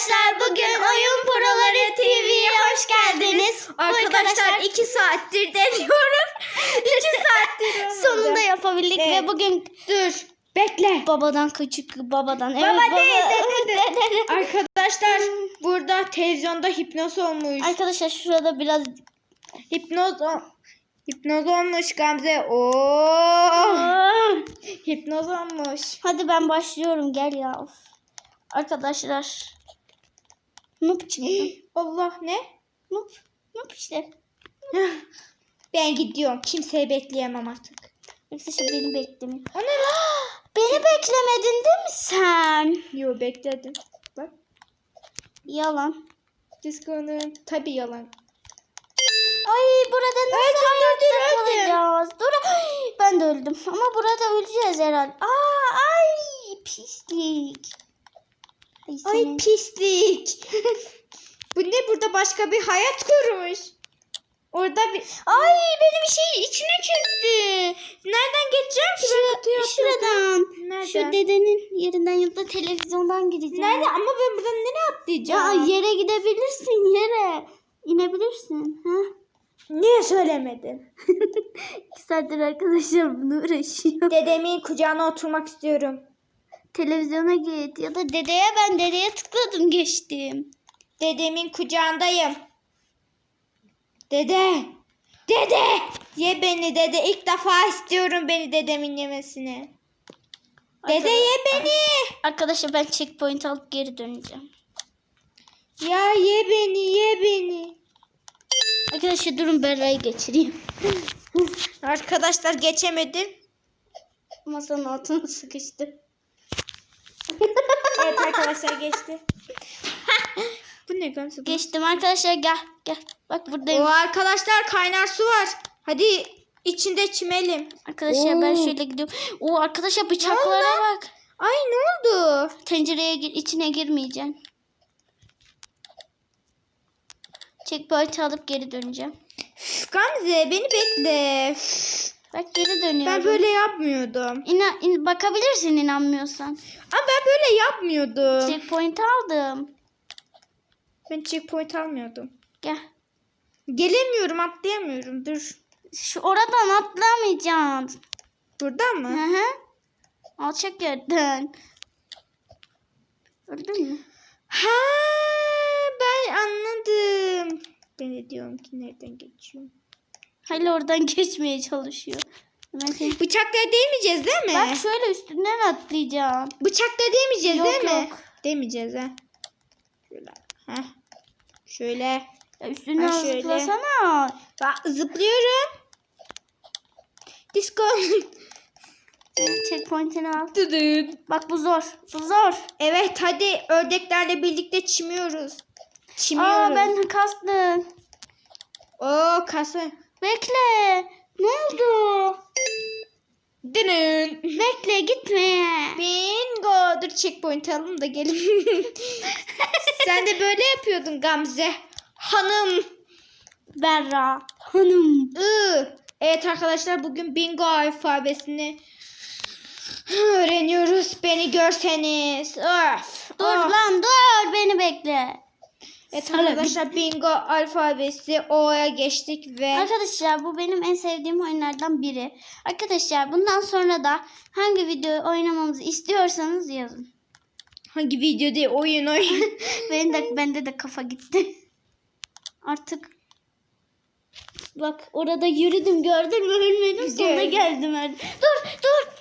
Arkadaşlar bugün Oyun Proları TV'ye hoş geldiniz. Bu Arkadaşlar iki saattir deniyorum. iki saattir sonunda yapabildik Evet. ve bugün Dur. Bekle. babadan küçük babadan evet Baba baba. dede, Dede. Arkadaşlar burada televizyonda hipnoz olmuş. Arkadaşlar şurada biraz Hipnoz Hipnoz olmuş Gamze. Oo. Hipnoz olmuş. Hadi ben başlıyorum gel ya. Arkadaşlar. Nup çıktı. Allah ne? Nup. Nup işte. Ben gidiyorum. Kimseyi bekleyemem artık. Arkadaşlar beni beklemiyor. O ne lan? Beni beklemedin değil mi sen? Yo bekledim. Bak. Yalan. Disco'nun tabii yalan. Ay burada nasıl öldüm, öldüm. kalacağız? Dur. Ben de öldüm. Ama burada öleceğiz herhalde. Aa, ay pislik. Ay, pislik. Bu ne burada başka bir hayat kurmuş. Orada bir... Ay benim şey içine çöktü. Nereden geçeceğim ki? ben kutuyu. Şuradan. Nereden? Şu dedenin yerinden ya da televizyondan gireceğim. Nerede? Ama ben buradan nereye Ya atlayacağım? yere gidebilirsin yere. İnebilirsin. Ha? Niye söylemedin? İki saattir arkadaşlar bunu uğraşıyor. Dedemin kucağına oturmak istiyorum. Televizyona git ya da dedeye ben dedeye tıkladım geçtim. Dedemin kucağındayım. Dede. Dede. Ye beni dede. İlk defa istiyorum beni dedemin yemesini. Dede ye beni. Arkadaşlar ben checkpoint alıp geri döneceğim. Ya ye beni ye beni. Arkadaşlar durun Berra'yı geçireyim. Arkadaşlar geçemedim. Masanın altına sıkıştı. Evet arkadaşlar geçti. Bu ne Gamze? Geçtim arkadaşlar gel gel. Bak buradayım. O arkadaşlar kaynar su var. Hadi içinde çimelim. Arkadaşlar ben Oo. şöyle gidiyorum. Oo arkadaşlar bıçaklara bak. Ay ne oldu? Tencereye gir, içine girmeyeceğim. Checkpoint alıp geri döneceğim. Gamze beni bekle. Bak geri dönüyorum. Ben böyle yapmıyordum. İna, in- bakabilirsin inanmıyorsan. Ama ben böyle yapmıyordum. Checkpoint aldım. Ben checkpoint almıyordum. Gel. Gelemiyorum atlayamıyorum. Dur. Şu oradan atlamayacaksın. Burada Hı mı? hı. Alçak yerden. Gördün mü? Ha ben anladım. Ben de diyorum ki nereden geçiyorum. Hala oradan geçmeye çalışıyor. Seni... Bıçakla değmeyeceğiz değil mi? Bak şöyle üstünden atlayacağım. Bıçakla değmeyeceğiz Yok, değil mi? yok. Demeyeceğiz ha. Şöyle. Heh. Şöyle. Ya üstünden Ha, şöyle. zıplasana. Bak zıplıyorum. Disco. Checkpoint'ini al. Dıdıt. Bak bu zor. Bu zor. evet hadi ördeklerle birlikte çimiyoruz. Çimiyoruz. Aa ben kastım. Oo kasa. Bekle. Ne oldu? Dının. Bekle gitme. Bingo. Dur checkpoint alalım da gelin. Sen de böyle yapıyordun Gamze. Hanım. Berra. Hanım. I. Evet arkadaşlar bugün bingo alfabesini öğreniyoruz. Beni görseniz. Öf. Dur Ah. lan dur beni bekle. Evet arkadaşlar bingo alfabesi O'ya geçtik ve Arkadaşlar bu benim en sevdiğim oyunlardan biri. Arkadaşlar bundan sonra da hangi videoyu oynamamızı istiyorsanız yazın. hangi video değil oyun oyun. Benim de bende de kafa gitti. Artık bak orada yürüdüm gördün mü ölmedim sonra geldim öyle. Dur dur.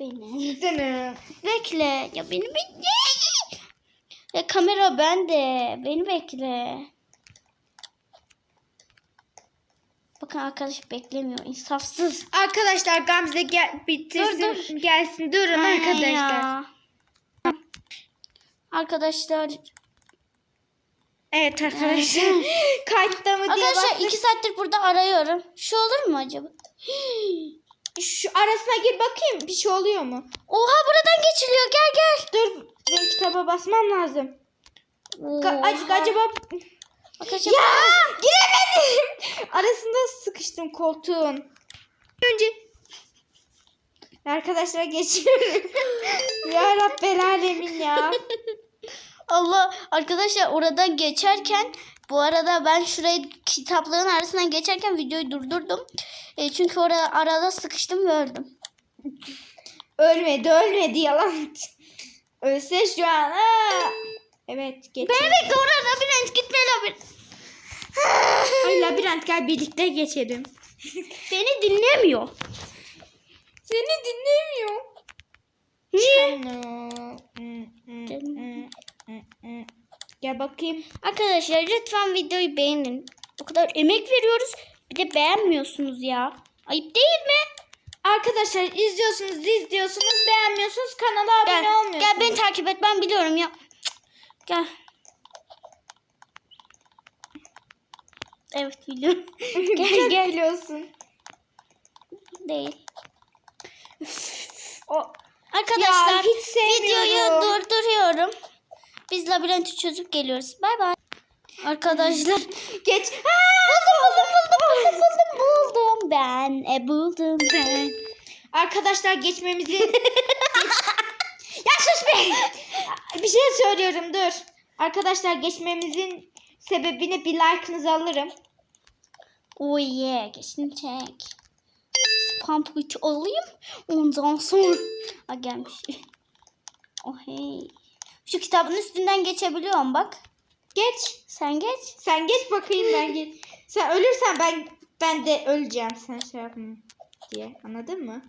Beni. Bekle. Ya beni bekle. Ya kamera bende. Beni bekle. Bakın arkadaş beklemiyor. insafsız. Arkadaşlar Gamze gel bitirsin Dur, gelsin durun Ay arkadaşlar. ya. Arkadaşlar Evet arkadaşlar. Kayıtta mı diye Arkadaşlar baktık. iki saattir burada arıyorum. Şu olur mu acaba? Şu arasına gir bakayım bir şey oluyor mu? Oha buradan geçiliyor. Gel gel. Dur benim kitaba basmam lazım. Ac- acaba Arkadaşlar ya giremedim. Arasında sıkıştım koltuğun. Önce Arkadaşlar geçiyorum. ya Rabbel alemin ya. Allah arkadaşlar oradan geçerken bu arada ben şurayı kitapların arasından geçerken videoyu durdurdum. E, çünkü orada arada sıkıştım ve öldüm. Ölmedi ölmedi yalan. Ölse şu an. Aa! Evet geç. Beni bekle orada labirent gitme labirent. Ay labirent gel birlikte geçelim. Beni dinlemiyor. Seni dinlemiyor. Niye? Gel bakayım. Arkadaşlar lütfen videoyu beğenin. O kadar emek veriyoruz. Bir de beğenmiyorsunuz ya. Ayıp değil mi? Arkadaşlar izliyorsunuz izliyorsunuz beğenmiyorsunuz kanala abone Gel, olmuyorsunuz. gel beni takip et ben biliyorum ya. Gel. Evet biliyorum. gel Çok gel. biliyorsun. Değil. O, Arkadaşlar Ya, videoyu durduruyorum. Biz labirenti çözüp geliyoruz. Bay bay. Arkadaşlar geç. buldum buldum buldum buldum buldum ben e buldum ben. Arkadaşlar geçmemizi... ya sus be! Bir şey söylüyorum dur. Arkadaşlar geçmemizin sebebini bir like'ınızı alırım. Oh yeah geçin çek. Spam point alayım. Ondan sonra. Aa gelmiş. Oh hey. Şu kitabın üstünden geçebiliyorum bak. Geç. Sen geç. Sen geç bakayım ben geç. Sen ölürsen ben ben de öleceğim. Sen şey yapma diye. Anladın mı?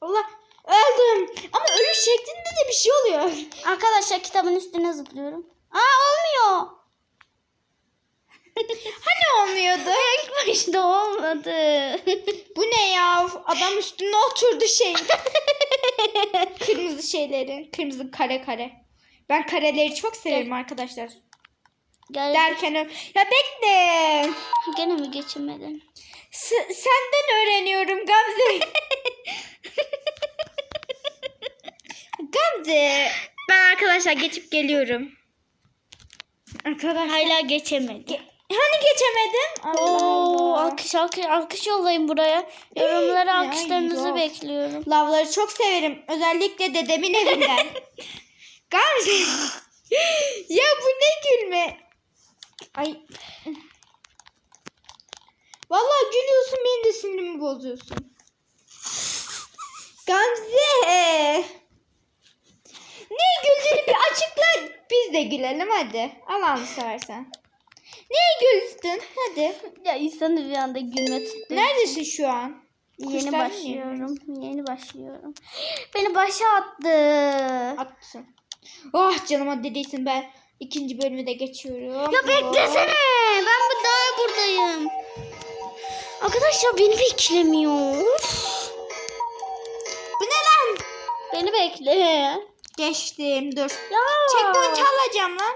Allah öldüm. Ama ölüş şeklinde de bir şey oluyor. Arkadaşlar kitabın üstüne zıplıyorum. Aa olmuyor. Hani olmuyordu? İlk başta olmadı. Bu ne ya? Adam üstüne oturdu şey. kırmızı şeylerin. Kırmızı kare kare. Ben kareleri çok severim arkadaşlar. Gel. Derken ya bekle. Gene mi geçemedin? S- senden öğreniyorum Gamze. Gamze. Ben arkadaşlar geçip geliyorum. Arkadaşlar. Hala geçemedim. Hani geçemedim? Allah Oo, Allah. alkış, alkış, alkış yollayın buraya. Yorumlara alkışlarınızı bekliyorum. Lavları çok severim. Özellikle dedemin evinden. Gamze. ya bu ne gülme? Ay. Vallahi gülüyorsun benim de sinirimi bozuyorsun. Gamze. Ne güldüğünü bir açıkla. Biz de gülelim hadi. Allah'ını seversen. Niye güldün? Hadi. Ya insanı bir anda gülme tuttu. Neredesin şu an? Yeni Kuşlar başlıyorum. Yeni başlıyorum. Beni başa attı. Attın. Oh canıma dediysin ben. ikinci bölümü de geçiyorum. Ya beklesene. Ben bu daha buradayım. Arkadaşlar beni beklemiyor. Bu ne lan? Beni bekle. Geçtim dur. Ya. Checkpoint alacağım lan.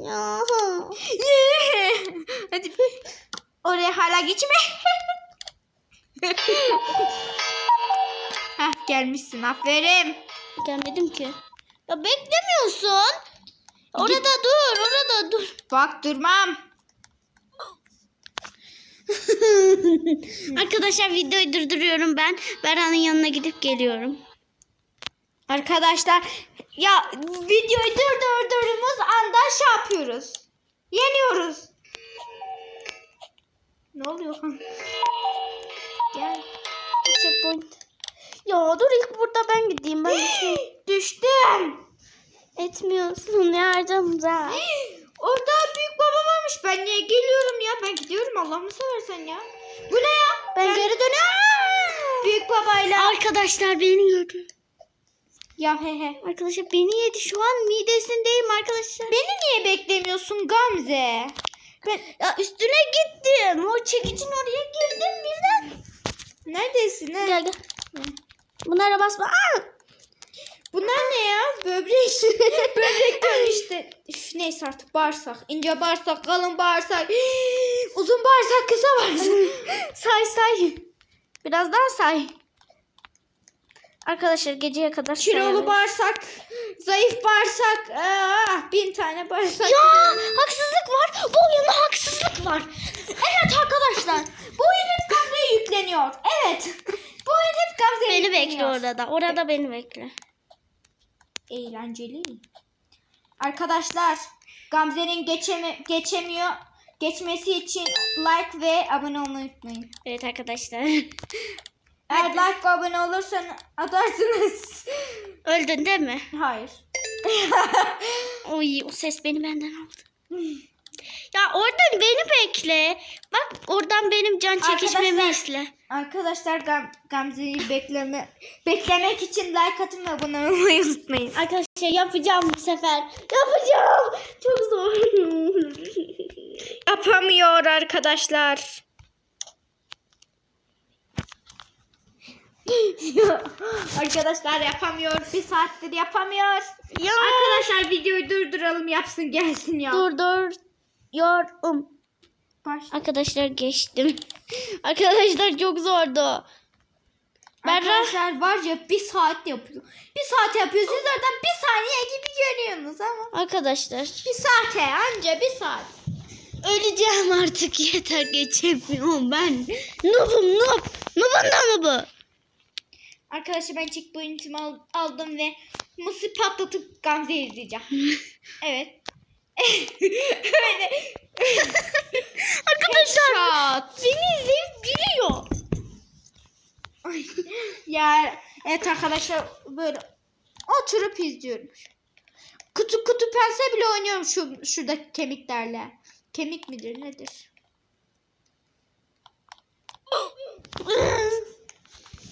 Ya. Hadi. Oraya hala geçme. Heh gelmişsin aferin. Gelmedim ki. Ya beklemiyorsun. Orada dur, orada dur. Bak durmam. Arkadaşlar videoyu durduruyorum ben. Beran'ın yanına gidip geliyorum. Arkadaşlar ya videoyu durdurduğumuz anda şey yapıyoruz. Yeniyoruz. Ne oluyor? Gel. Checkpoint. Ya dur ilk burada ben gideyim. Ben şey Düştüm. etmiyorsun yardımda. Orada büyük baba varmış. Ben niye geliyorum ya? Ben gidiyorum Allah'ını seversen ya. Bu ne ya? Ben geri dönüyorum. Büyük babayla. Arkadaşlar beni yedi. Ya he he. Arkadaşlar beni yedi. Şu an midesindeyim arkadaşlar. Beni niye beklemiyorsun Gamze? Ben ya üstüne gittim. O çekicin oraya girdim birden. Neredesin ha? Gel gel. Bunlara basma. Aa! Bunlar ne ya? Böbrek. Böbrek işte. Üf, neyse artık bağırsak. İnce bağırsak, kalın bağırsak. Uzun bağırsak, kısa bağırsak. say say. Biraz daha say. Arkadaşlar geceye kadar Kilolu sayarız. bağırsak, zayıf bağırsak. Aa, bin tane bağırsak. Ya haksızlık var. Bu oyunda haksızlık var. Evet arkadaşlar. Bu oyun hep Gamze'ye yükleniyor. Evet. Bu oyun hep Gamze'ye Beni yükleniyor. bekle orada. Orada beni bekle. Eğlenceli. Arkadaşlar Gamze'nin geçemi geçemiyor. Geçmesi için like ve abone olmayı unutmayın. Evet arkadaşlar. Eğer like ve abone olursan atarsınız. Öldün değil mi? Hayır. Oy o ses beni benden aldı. Ya oradan beni bekle. Bak oradan benim can çekişmemi Arkadaşlar- izle. Arkadaşlar Gam Gamze'yi bekleme beklemek için like atın ve abone olmayı unutmayın. Arkadaşlar yapacağım bu sefer. Yapacağım. Çok zor. Yapamıyor arkadaşlar. arkadaşlar yapamıyor. Bir saattir yapamıyor. ya. Arkadaşlar videoyu durduralım yapsın gelsin ya. Dur dur. Yorum. Baş. Arkadaşlar geçtim. Arkadaşlar çok zordu. Berra. Arkadaşlar var ya bir saat yapıyor. Bir saat yapıyor. Siz zaten bir saniye gibi görüyorsunuz ama. Arkadaşlar. Bir saate anca bir saat. Öleceğim artık yeter geçemiyorum ben. Noob'um noob. Noob'um da noob'u. Arkadaşlar ben checkpoint'imi al- aldım ve mısır patlatıp Gamze'yi izleyeceğim. evet. Öyle. Arkadaşlar beni izleyip gülüyor. Ay, ya evet arkadaşlar böyle oturup izliyorum. Kutu kutu pense bile oynuyorum şu şurada kemiklerle. Kemik midir nedir?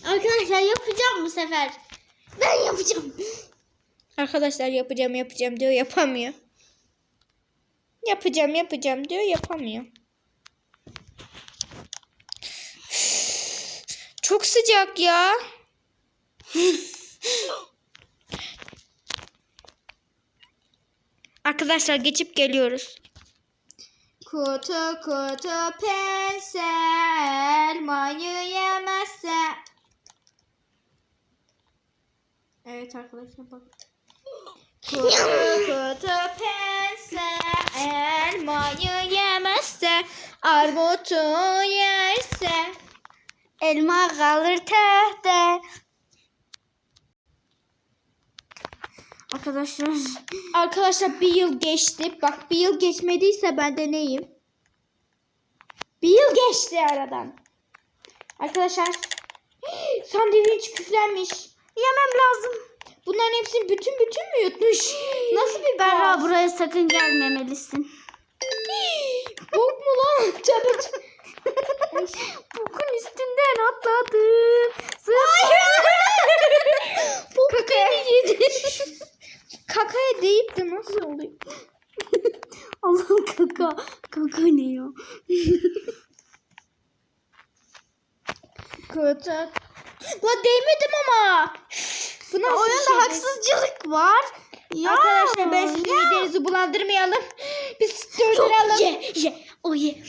Arkadaşlar yapacağım bu sefer. Ben yapacağım. Arkadaşlar yapacağım yapacağım diyor yapamıyor. Yapacağım yapacağım diyor yapamıyor. Çok sıcak ya. Arkadaşlar geçip geliyoruz. Kutu kutu pensel mayı yemezse. Evet arkadaşlar bak. Kutu kutu pensel elmayı yemezse armutu yerse. Elma kalır tehte. Arkadaşlar. Arkadaşlar bir yıl geçti. Bak bir yıl geçmediyse ben de neyim? Bir yıl geçti aradan. Arkadaşlar sandviç küflenmiş. Yemem lazım. Bunların hepsini bütün bütün mü yutmuş? Nasıl bir Berra buraya sakın gelmemelisin. Bok mu lan? Tövbe. Bokun üstünden atladım. Bok Kakaya yedi. Kakaya deyip de nasıl oluyor? Allah'ım kaka. Kaka ne ya? Kötü. La değmedim ama. Bu nasıl Oyunda şey? haksızcılık var. Ya. Arkadaşlar ben sizin midenizi bulandırmayalım. Biz durduralım. Ye ye. O ye.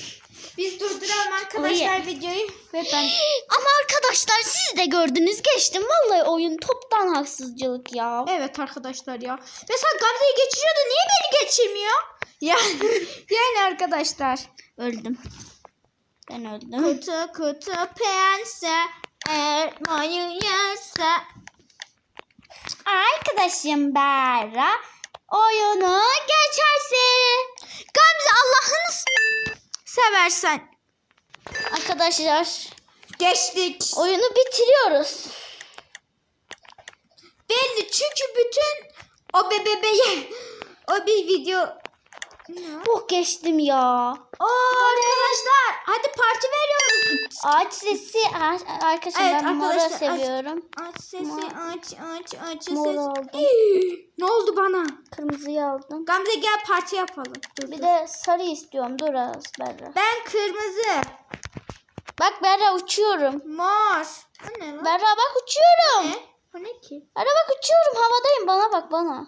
Biz durduralım arkadaşlar videoyu. Ve ben Ama arkadaşlar siz de gördünüz geçtim. Vallahi oyun toptan haksızcılık ya. Evet arkadaşlar ya. Mesela Gamze'yi geçiriyordu. Niye beni geçirmiyor? Yani, yani arkadaşlar. Öldüm. Ben öldüm. Kutu kutu pense elmayı yerse. Arkadaşım Berra oyunu geçerse. Gamze Allah'ını seversen. Arkadaşlar Geçtik. oyunu bitiriyoruz. Belli çünkü bütün o bebeğe o bir video Oh geçtim ya. Oo arkadaşlar hadi parti veriyoruz. Ağaç sesi ağaç, arkadaşlar Evet, ben moru arkadaşlar, seviyorum. Aç sesi aç aç aç Mor sesi. aldım. ne oldu bana? Kırmızıyı aldım. Gamze gel parti yapalım. Dur, Bir dur. de sarı istiyorum. Dur az Berra. Ben kırmızı. Bak Berra uçuyorum. Mor. O ne lan? Berra bak uçuyorum. Ne? O ne ki? Berra bak uçuyorum. Havadayım. Bana bak bana.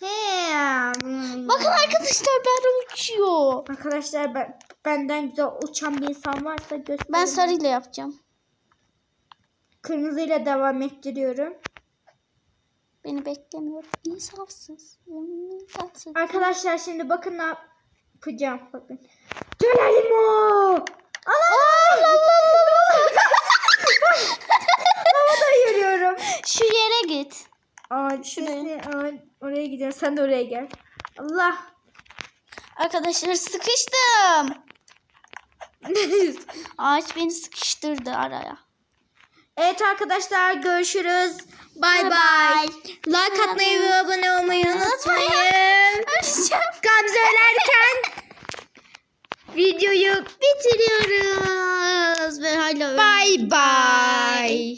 He. Bakın arkadaşlar Berra uçuyor. Arkadaşlar ben, benden güzel uçan bir insan varsa gösterin. Ben sarıyla yapacağım. Kırmızıyla devam ettiriyorum. Beni beklemiyor. İnsafsız. İnsafsız. Arkadaşlar şimdi bakın ne yapacağım. Bakın. Görelim o. Allah Havada yürüyorum. Şu yere git. Ağaç Şuraya. ağaç- oraya gidiyorum. Sen de oraya gel. Allah. Arkadaşlar sıkıştım. Ağaç beni sıkıştırdı araya. evet arkadaşlar görüşürüz. Bay bay. Like atmayı ve abone olmayı unutmayın. Gamze ölerken videoyu bitiriyoruz. Ve hala Bye bye.